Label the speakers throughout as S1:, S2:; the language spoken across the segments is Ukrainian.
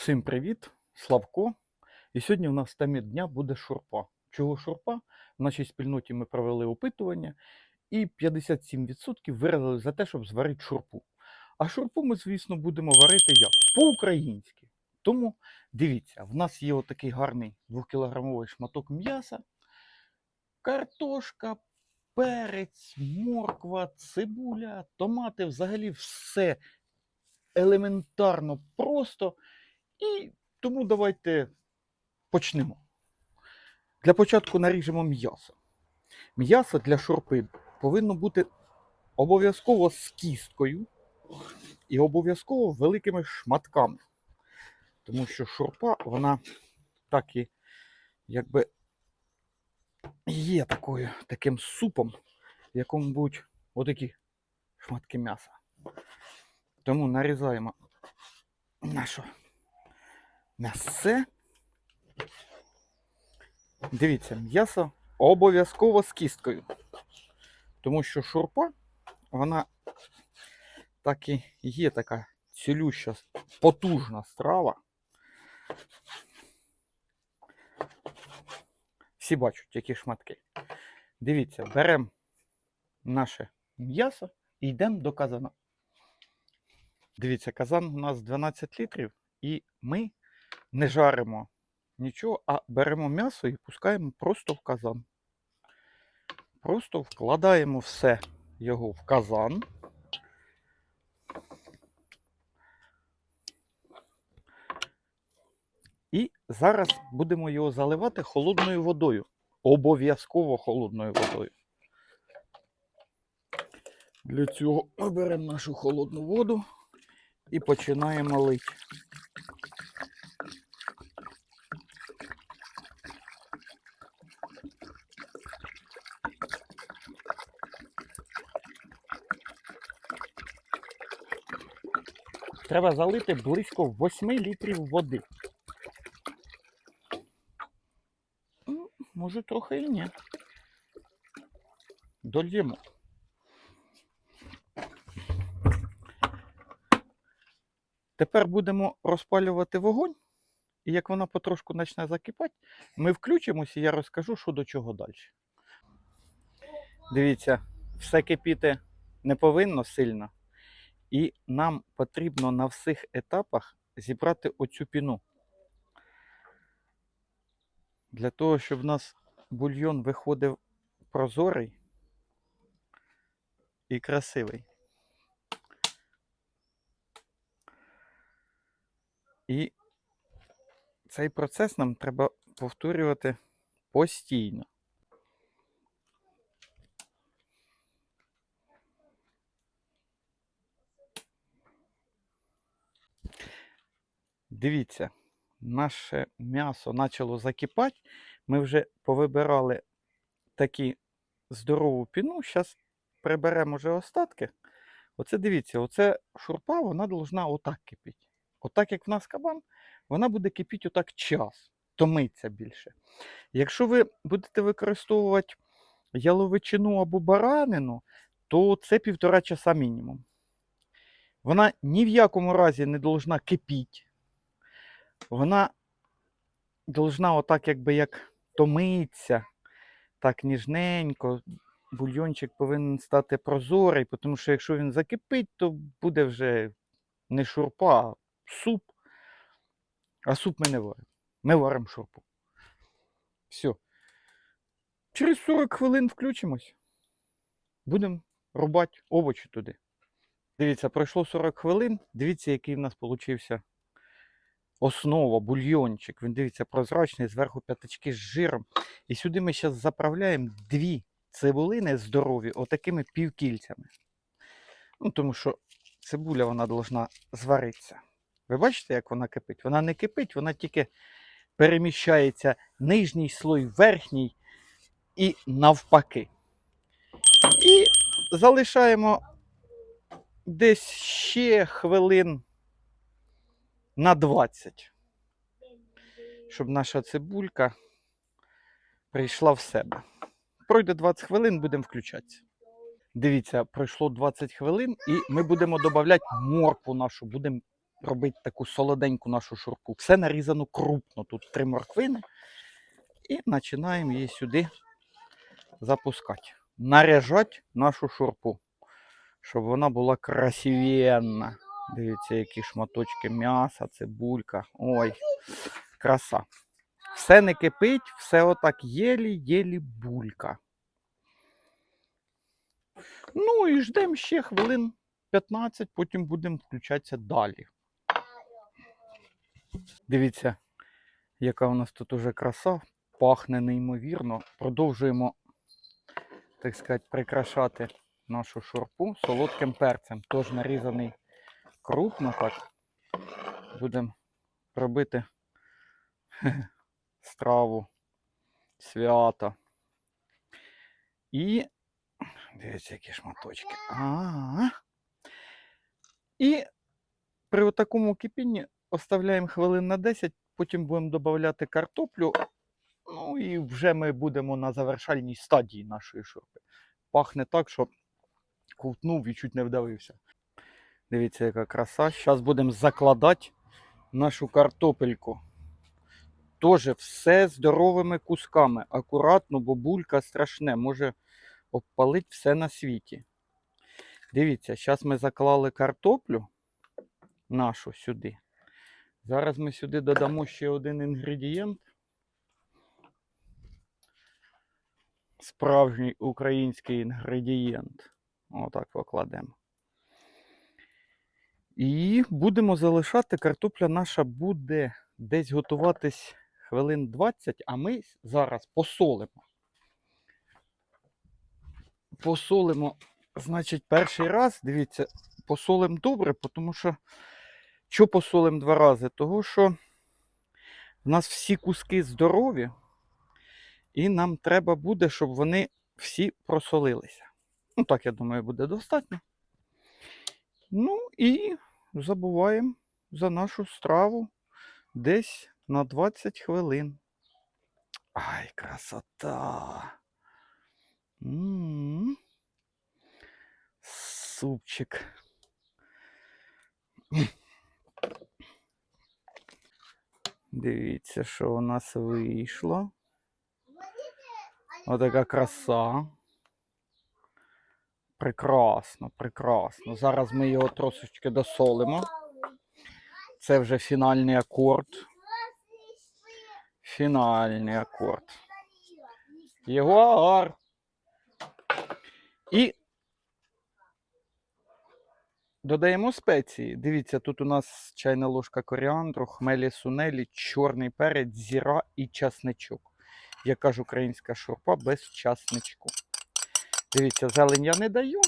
S1: Всім привіт, Славко. І сьогодні у нас темі дня буде шурпа. Чого шурпа? В нашій спільноті ми провели опитування, і 57% виразили за те, щоб зварити шурпу. А шурпу ми, звісно, будемо варити як? По-українськи. Тому дивіться, в нас є отакий гарний 2-кілограмовий шматок м'яса, картошка, перець, морква, цибуля, томати, взагалі все елементарно просто. І тому давайте почнемо. Для початку наріжемо м'ясо. М'ясо для шурпи повинно бути обов'язково з кісткою і обов'язково великими шматками. Тому що шурпа, вона так і якби є такою, таким супом, в якому будуть отакі шматки м'яса. Тому нарізаємо наше м'ясе. Дивіться, м'ясо обов'язково з кісткою. Тому що шурпа, вона так і є така цілюща, потужна страва. Всі бачать, які шматки. Дивіться, беремо наше м'ясо і йдемо до казана. Дивіться, казан у нас 12 літрів, і ми не жаримо нічого, а беремо м'ясо і пускаємо просто в казан. Просто вкладаємо все його в казан. І зараз будемо його заливати холодною водою. Обов'язково холодною водою. Для цього ми беремо нашу холодну воду і починаємо лити. Треба залити близько 8 літрів води. Ну, Може, трохи і ні. Дольємо. Тепер будемо розпалювати вогонь, і як вона потрошку почне закипати, ми включимося і я розкажу, що до чого далі. Дивіться, все кипіти не повинно сильно, і нам потрібно на всіх етапах зібрати оцю піну. Для того, щоб в нас бульйон виходив прозорий і красивий. І цей процес нам треба повторювати постійно. Дивіться, наше м'ясо почало закипати. Ми вже повибирали такі здорову піну. Зараз приберемо вже остатки. Оце дивіться, оце шурпа, вона должна отак кипіти. Отак, як в нас кабан, вона буде кипіти отак час, томиться більше. Якщо ви будете використовувати яловичину або баранину, то це півтора часа мінімум. Вона ні в якому разі не должна кипіти. Вона должна отак, якби як томитися, так ніжненько. Бульйончик повинен стати прозорий, тому що якщо він закипить, то буде вже не шурпа, а суп. А суп ми не варимо. Ми варимо шурпу. Все. Через 40 хвилин включимось. Будемо рубати овочі туди. Дивіться, пройшло 40 хвилин. Дивіться, який в нас получився основа, бульйончик. Він дивіться прозрачний, зверху п'ятачки з жиром. І сюди ми зараз заправляємо дві цибулини здорові, отакими півкільцями. Ну, тому що цибуля вона должна зваритися. Ви бачите, як вона кипить? Вона не кипить, вона тільки переміщається нижній слой, верхній і навпаки. І залишаємо десь ще хвилин на 20, щоб наша цибулька прийшла в себе. Пройде 20 хвилин, будемо включатися. Дивіться, пройшло 20 хвилин, і ми будемо додавати моркву нашу, будемо робити таку солоденьку нашу шурпу. Все нарізано крупно. Тут три морквини. І починаємо її сюди запускати. Наряжати нашу шурпу, щоб вона була красивенна. Дивіться, які шматочки м'яса, цибулька. Ой, краса. Все не кипить, все отак єлі-єлі булька. Ну і ждемо ще хвилин 15, потім будемо включатися далі. Дивіться, яка у нас тут уже краса, пахне неймовірно. Продовжуємо, так сказати, прикрашати нашу шурпу солодким перцем. Тож нарізаний крупно так. Будемо робити страву свята. І дивіться, які шматочки. А. І при такому кипінні оставляємо хвилин на 10, потім будемо додавати картоплю. Ну і вже ми будемо на завершальній стадії нашої шурпи. Пахне так, що ковтнув і чуть не вдавився. Дивіться, яка краса. Зараз будемо закладати нашу картопельку. Тоже все здоровими кусками. Акуратно, бо булька страшне, може обпалити все на світі. Дивіться, зараз ми заклали картоплю нашу сюди. Зараз ми сюди додамо ще один інгредієнт. Справжній український інгредієнт. Отак покладемо. І будемо залишати. Картопля наша буде десь готуватись хвилин 20, а ми зараз посолимо. Посолимо, значить, перший раз, дивіться, посолимо добре, тому що що посолимо два рази? Того, що в нас всі куски здорові, і нам треба буде, щоб вони всі просолилися. Ну, так, я думаю, буде достатньо. Ну і забуваємо за нашу страву десь на 20 хвилин. Ай, красота! М. Супчик. Дивіться, що у нас вийшло. Отака краса. Прекрасно, прекрасно. Зараз ми його трошечки досолимо. Це вже фінальний акорд. Фінальний акорд. Єгор. І додаємо спеції. Дивіться, тут у нас чайна ложка коріандру, хмелі сунелі, чорний перець, зіра і часничок. Яка ж українська шурпа без часничку. Дивіться, зелень я не даю,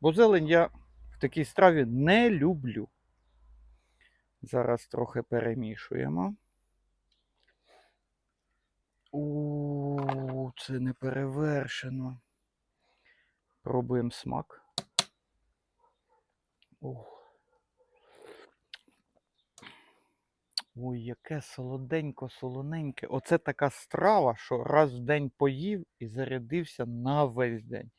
S1: бо зелень я в такій страві не люблю. Зараз трохи перемішуємо. У, це не перевершено. Пробуємо смак. Ух. Ой, яке солоденько, солоненьке. Оце така страва, що раз в день поїв і зарядився на весь день.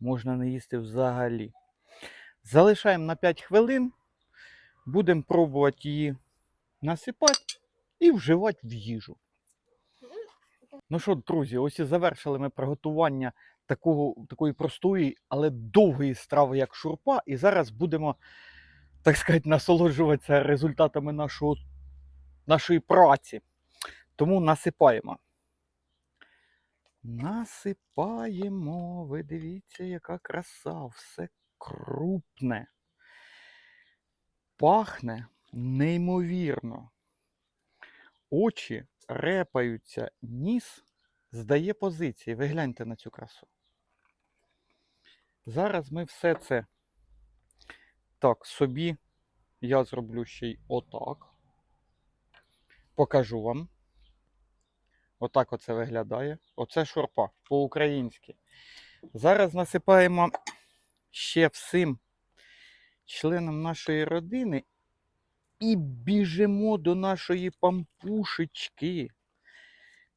S1: Можна не їсти взагалі. Залишаємо на 5 хвилин. Будемо пробувати її насипати і вживати в їжу. Ну що, друзі, ось і завершили ми приготування такого, такої простої, але довгої страви, як шурпа. І зараз будемо, так сказати, насолоджуватися результатами нашого, нашої праці. Тому насипаємо. Насипаємо. Ви дивіться, яка краса, все крупне. Пахне неймовірно. Очі репаються, ніс здає позиції. Ви гляньте на цю красу. Зараз ми все це так, собі я зроблю ще й отак. Покажу вам. Отак оце виглядає. Оце шурпа по-українськи. Зараз насипаємо ще всім членам нашої родини і біжимо до нашої пампушечки.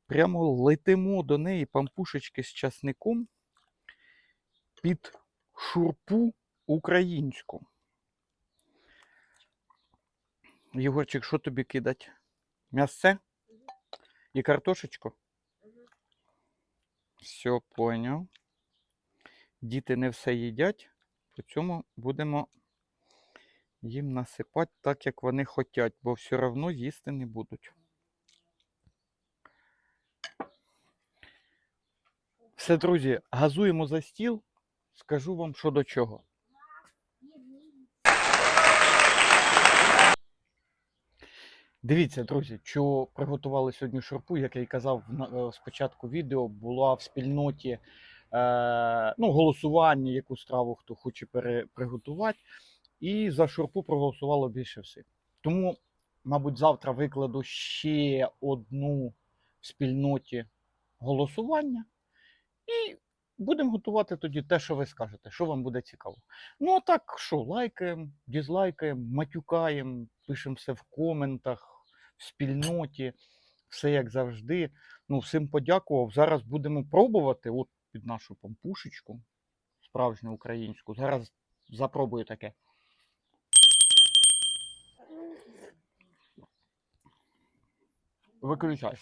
S1: Прямо летимо до неї пампушечки з часником під шурпу українську. Єгорчик, що тобі кидать? М'ясце? І картошечку? Все, поняв. Діти не все їдять, по цьому будемо їм насипати так, як вони хочуть, бо все одно їсти не будуть. Все, друзі, газуємо за стіл. Скажу вам, що до чого. Дивіться, друзі, що приготували сьогодні шурпу, як я й казав е, спочатку відео, була в спільноті е, ну, голосування, яку страву хто хоче приготувати. І за шурпу проголосувало більше всіх. Тому, мабуть, завтра викладу ще одну в спільноті голосування. І будемо готувати тоді те, що ви скажете, що вам буде цікаво. Ну, а так, що, лайкаємо, дізлайкаємо, матюкаємо, пишемо все в коментах, спільноті, все як завжди. Ну, всім подякував. Зараз будемо пробувати от під нашу пампушечку, справжню українську. Зараз запробую таке. Виключай.